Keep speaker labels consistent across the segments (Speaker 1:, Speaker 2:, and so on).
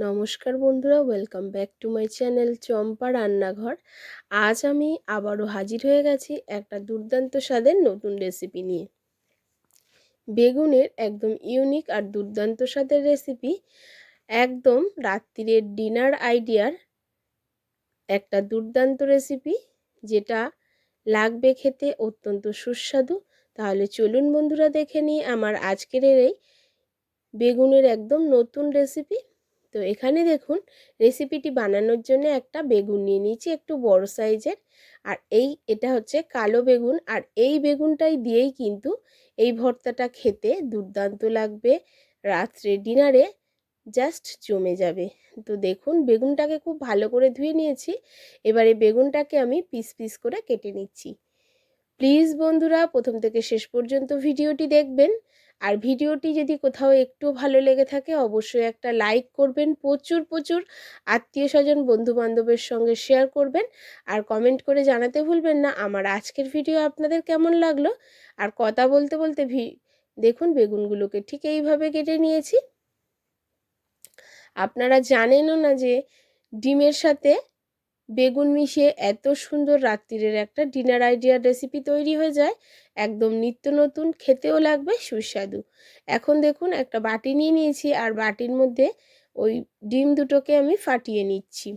Speaker 1: নমস্কার বন্ধুরা welcome back to my channel Champa রান্নাঘর। আজ আমি আবারও হাজির হয়ে গেছি একটা দুর্দান্ত স্বাদের নতুন রেসিপি নিয়ে। বেগুনের একদম ইউনিক আর দুর্দান্ত স্বাদের রেসিপি একদম রাত্রিরের ডিনার আইডিয়ার একটা দুর্দান্ত রেসিপি যেটা লাগবে খেতে অত্যন্ত সুস্বাদু। তাহলে চলুন বন্ধুরা দেখে নিই আমার আজকের এই বেগুনের একদম নতুন রেসিপি তো এখানে দেখুন রেসিপিটি বানানোর জন্য একটা বেগুন নিয়ে নিয়েছি, একটু বড় সাইজের। আর এই, এটা হচ্ছে কালো বেগুন। আর এই বেগুনটাই দিয়েই কিন্তু এই ভর্তাটা খেতে দুর্দান্ত লাগবে। রাত্রে ডিনারে জাস্ট জমে যাবে। তো দেখুন, বেগুনটাকে খুব ভালো করে ধুয়ে নিয়েছি। এবারে বেগুনটাকে আমি পিস পিস করে কেটে নিচ্ছি। প্লিজ বন্ধুরা, প্রথম থেকে শেষ পর্যন্ত ভিডিওটি দেখবেন। আর ভিডিওটি যদি কোথাও একটু ভালো লেগে থাকে, অবশ্যই একটা লাইক করবেন, প্রচুর প্রচুর আত্মীয় স্বজন বন্ধু বান্ধবের সঙ্গে শেয়ার করবেন। আর কমেন্ট করে জানাতে ভুলবেন না, আমার আজকের ভিডিও আপনাদের কেমন লাগল? আর কথা বলতে বলতে ভি, দেখুন বেগুনগুলোকে ঠিক এইভাবে কেটে নিয়েছি। আপনারা জানেনও না যে ডিমের সাথে বেগুন মিশিয়ে এত সুন্দর রাত্রিরের একটা ডিনার আইডিয়ার রেসিপি তৈরি হয়ে যায়। একদম নিত্য নতুন, খেতেও লাগবে, সুস্বাদু। এখন দেখুন, একটা বাটি নিয়ে নিয়েছি আর বাটির মধ্যে ওই ডিম দুটোকে আমি ফাটিয়ে নিচ্ছি।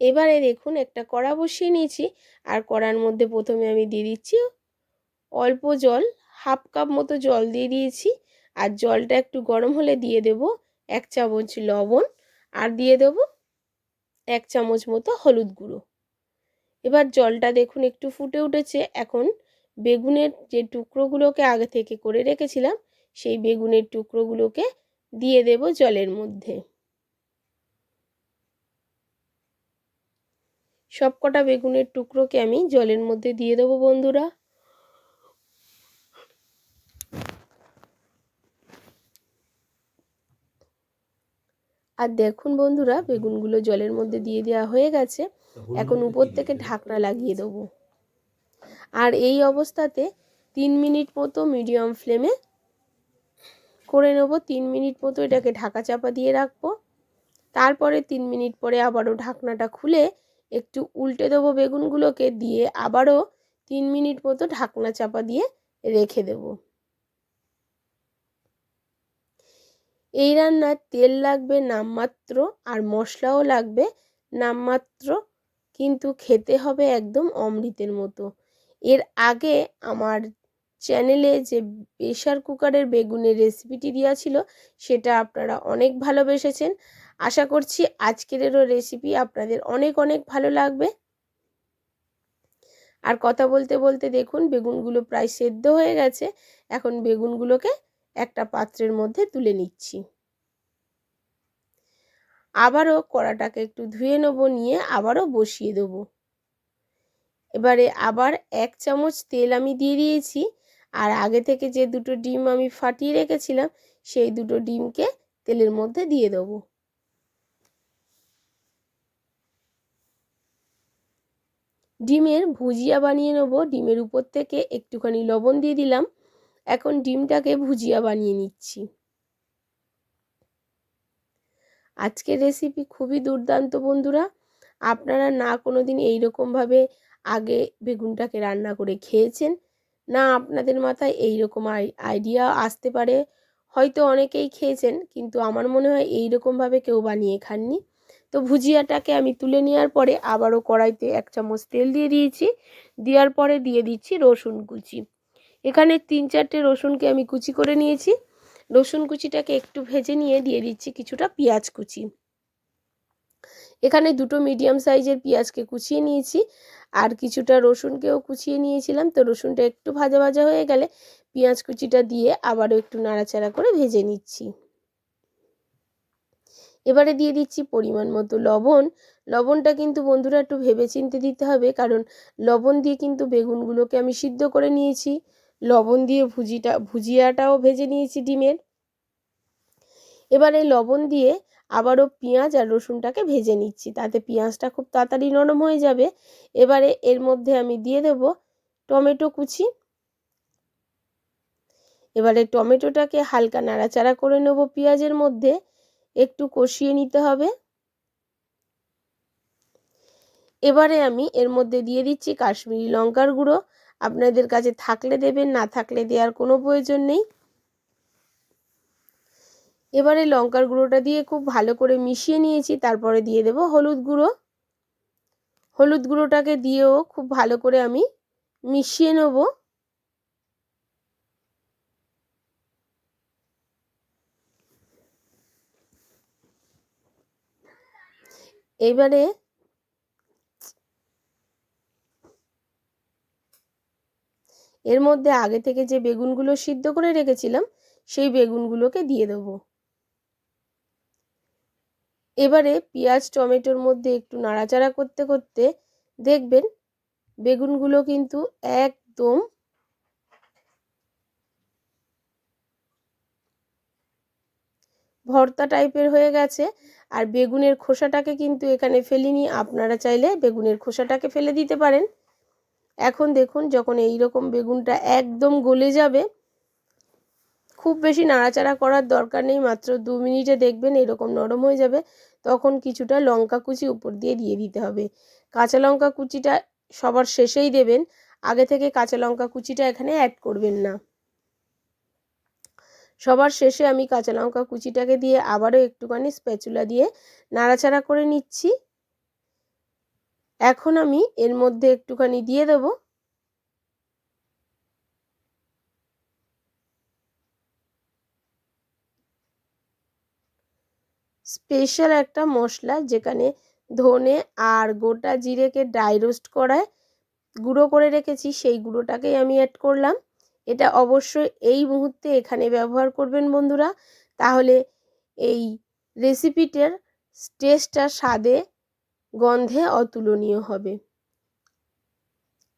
Speaker 1: এবারে দেখুন, একটা কড়া বসিয়ে নিয়েছি আর কড়ার মধ্যে প্রথমে আমি দিয়ে দিচ্ছি অল্প জল, হাফ কাপ মতো জল দিয়ে দিয়েছি। আর জলটা একটু গরম হলে দিয়ে দেব এক চামচ লবণ আর দিয়ে দেব এক চামচ মতো হলুদ গুঁড়ো। এবার জলটা দেখুন একটু ফুটে উঠেছে। এখন বেগুনের যে টুকরোগুলোকে আগে থেকে করে রেখেছিলাম, সেই বেগুনের টুকরোগুলোকে দিয়ে দেব জলের মধ্যে। সবকটা বেগুনের টুকরোকে আমি জলের মধ্যে দিয়ে দেবো বন্ধুরা। আর দেখুন বন্ধুরা বেগুনগুলো জলের মধ্যে দিয়ে দেওয়া হয়ে গেছে। এখন উপর থেকে ঢাকনা লাগিয়ে দেবো। আর এই অবস্থাতে তিন মিনিট মতো মিডিয়াম ফ্লেমে করে নেব। তিন মিনিট মতো এটাকে ঢাকা চাপা দিয়ে রাখব। তারপরে তিন মিনিট পরে আবারও ঢাকনাটা খুলে একটু উল্টে দেবো বেগুনগুলোকে দিয়ে আবারও তিন মিনিট মতো ঢাকনা চাপা দিয়ে রেখে দেবো। এই রান্নার তেল লাগবে নামমাত্র আর মশলাও লাগবে নামমাত্র, কিন্তু খেতে হবে একদম অমৃতের মতো। এর আগে আমার চ্যানেলে যে প্রেশার কুকারের বেগুনের রেসিপিটি দেওয়া ছিল, সেটা আপনারা অনেক ভালোবেসেছেন। আশা করছি আজকেরও রেসিপি আপনাদের অনেক অনেক ভালো লাগবে। আর কথা বলতে বলতে দেখুন, বেগুনগুলো প্রায় সেদ্ধ হয়ে গেছে। এখন বেগুনগুলোকে একটা পাত্রের মধ্যে তুলে নিচ্ছি। আবারও কড়াটাকে একটু ধুয়ে নেব, নিয়ে আবারও বসিয়ে দেবো। এবারে আবার এক চামচ তেল আমি দিয়ে দিয়েছি, আর আগে থেকে যে দুটো ডিম আমি ফাটিয়ে রেখেছিলাম, সেই দুটো ডিমকে তেলের মধ্যে দিয়ে দেবো। ডিমের ভুজিয়া বানিয়ে নেব। ডিমের উপর থেকে একটুখানি লবণ দিয়ে দিলাম। এখন ডিমটাকে ভুজিয়া বানিয়ে নিচ্ছি। আজকের রেসিপি খুবই দুর্দান্ত বন্ধুরা। আপনারা না কোনো দিন এইরকমভাবে আগে বেগুনটাকে রান্না করে খেয়েছেন, না আপনাদের মাথায় এইরকম আইডিয়া আসতে পারে। হয়তো অনেকেই খেয়েছেন, কিন্তু আমার মনে হয় এইরকমভাবে কেউ বানিয়ে খাননি। তো ভুজিয়াটাকে আমি তুলে নেওয়ার পরে আবারও কড়াইতে এক চামচ তেল দিয়ে দিয়েছি, দেওয়ার পরে দিয়ে দিচ্ছি রসুন কুচি। এখানে তিন চারটে রসুনকে আমি কুচি করে নিয়েছি। রসুন কুচিটাকে একটু ভেজে নিয়ে দিয়ে দিচ্ছি কিছুটা পেঁয়াজ কুচি। এখানে দুটো মিডিয়াম সাইজের পেঁয়াজকে কুচিয়ে নিয়েছি আর কিছুটা রসুনকেও কুচিয়ে নিয়েছিলাম। তো রসুনটা একটু ভাজা ভাজা হয়ে গেলে পেঁয়াজ কুচিটা দিয়ে আবারও একটু নাড়াচাড়া করে ভেজে নিচ্ছি। এবারে দিয়ে দিচ্ছি পরিমাণ মতো লবণ। লবণটা কিন্তু বন্ধুরা একটু ভেবে চিনতে দিতে হবে কারণ লবণ দিয়ে কিন্তু বেগুনগুলোকে আমি সিদ্ধ করে নিয়েছি। লবণ দিয়ে ভুজিটা, ভুজিয়াটাও ভেজে নিয়েছি ডিমের। এবারে লবণ দিয়ে আবারও পেঁয়াজ আর রসুনটাকে ভেজে নিচ্ছি। তাতে পেঁয়াজটা খুব তাড়াতাড়ি নরম হয়ে যাবে। এবারে এর মধ্যে আমি দিয়ে দেব টমেটো কুচি। এবারে টমেটোটাকে হালকা নাড়াচাড়া করে নেব পেঁয়াজের মধ্যে। একটু কষিয়ে নিতে হবে। এবারে আমি এর মধ্যে দিয়ে দিচ্ছি কাশ্মীরি লঙ্কার গুঁড়ো আপনাদের কাছে থাকলে দেবেন, না থাকলে দেওয়ার কোনো প্রয়োজন নেই। এবারে লঙ্কার গুঁড়োটা দিয়ে খুব ভালো করে মিশিয়ে নিয়েছি, তারপরে দিয়ে দেব হলুদ গুঁড়ো। হলুদ গুঁড়োটাকে দিয়েও খুব ভালো করে আমি মিশিয়ে নেব। এবারে এর মধ্যে আগে থেকে যে বেগুনগুলো সিদ্ধ করে রেখেছিলাম, সেই বেগুনগুলোকে দিয়ে দেবো। এবারে পেঁয়াজ, টমেটোর মধ্যে একটু নাড়াচাড়া করতে করতে দেখবেন বেগুনগুলো কিন্তু একদম ভর্তা টাইপের হয়ে গেছে আর বেগুনের খোসাটাকে কিন্তু এখানে ফেলিনি। আপনারা চাইলে বেগুনের খোসাটাকে ফেলে দিতে পারেন। এখন দেখুন যখন এই রকম বেগুনটা একদম গলে যাবে, খুব বেশি নাড়াচাড়া করার দরকার নেই, মাত্র দু মিনিটে দেখবেন এরকম নরম হয়ে যাবে, তখন কিছুটা লঙ্কা কুচি উপর দিয়ে দিয়ে দিতে হবে। কাঁচা লঙ্কা কুচিটা সবার শেষেই দেবেন, আগে থেকে কাঁচা লঙ্কা কুচিটা এখানে অ্যাড করবেন না। সবার শেষে আমি কাঁচা লঙ্কা কুচিটাকে দিয়ে আবারও একটুখানি স্প্যাচুলা দিয়ে নাড়াচাড়া করে নিচ্ছি। এখন আমি এর মধ্যে একটুখানি দিয়ে দেবো। স্পেশাল একটা মশলা যেখানে ধনে আর গোটা জিরেকে ড্রাই রোস্ট করায় গুঁড়ো করে রেখেছি, সেই গুঁড়োটাকেই আমি অ্যাড করলাম। এটা অবশ্যই এই মুহূর্তে এখানে ব্যবহার করবেন বন্ধুরা। তাহলে এই রেসিপিটার টেস্টটা স্বাদে গন্ধে অতুলনীয় হবে।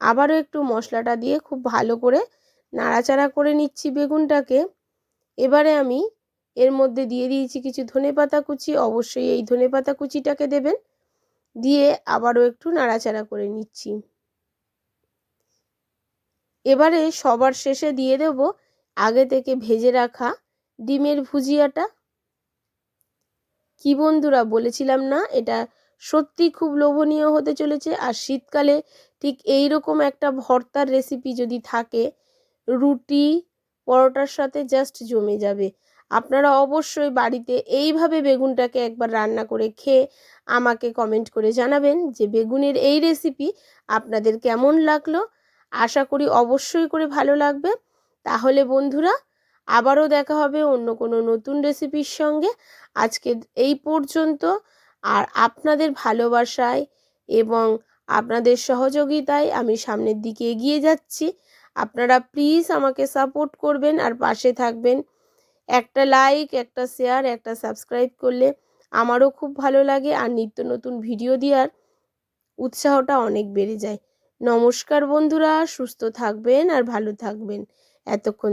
Speaker 1: আবারও একটু মশলাটা দিয়ে খুব ভালো করে নাড়াচাড়া করে নিচ্ছি বেগুনটাকে। এবারে আমি এর মধ্যে দিয়ে দিয়েছি কিছু ধনে পাতা কুচি, অবশ্যই এই ধনে পাতা কুচিটাকে দেবেন। দিয়ে আবারও একটু নাড়াচাড়া করে নিচ্ছি। এবারে সবার শেষে দিয়ে দেব আগে থেকে ভেজে রাখা ডিমের ভুজিয়াটা। কি বন্ধুরা বলেছিলাম না? এটা সত্যি খুব লোভনীয় হতে চলেছে। আর শীতকালে ঠিক এই রকম একটা ভর্তার রেসিপি যদি থাকে, রুটি, পরোটার সাথে জাস্ট জমে যাবে। আপনারা অবশ্যই বাড়িতে এইভাবে বেগুনটাকে একবার রান্না করে খেয়ে আমাকে কমেন্ট করে জানাবেন যে বেগুনের এই রেসিপি আপনাদের কেমন লাগল। আশা করি অবশ্যই করে ভালো লাগবে। তাহলে বন্ধুরা, আবারও দেখা হবে অন্য কোনো নতুন রেসিপির সঙ্গে। আজকে এই পর্যন্ত। আর আপনাদের ভালোবাসায় এবং আপনাদের সহযোগিতায় আমি সামনের দিকে এগিয়ে যাচ্ছি। আপনারা প্লিজ আমাকে সাপোর্ট করবেন আর পাশে থাকবেন। একটা লাইক একটা শেয়ার একটা সাবস্ক্রাইব করলে আমারও খুব ভালো লাগে আর নিত্য নতুন ভিডিও দেওয়ার উৎসাহটা অনেক বেড়ে যায়। নমস্কার বন্ধুরা, সুস্থ থাকবেন আর ভালো থাকবেন। এতক্ষণ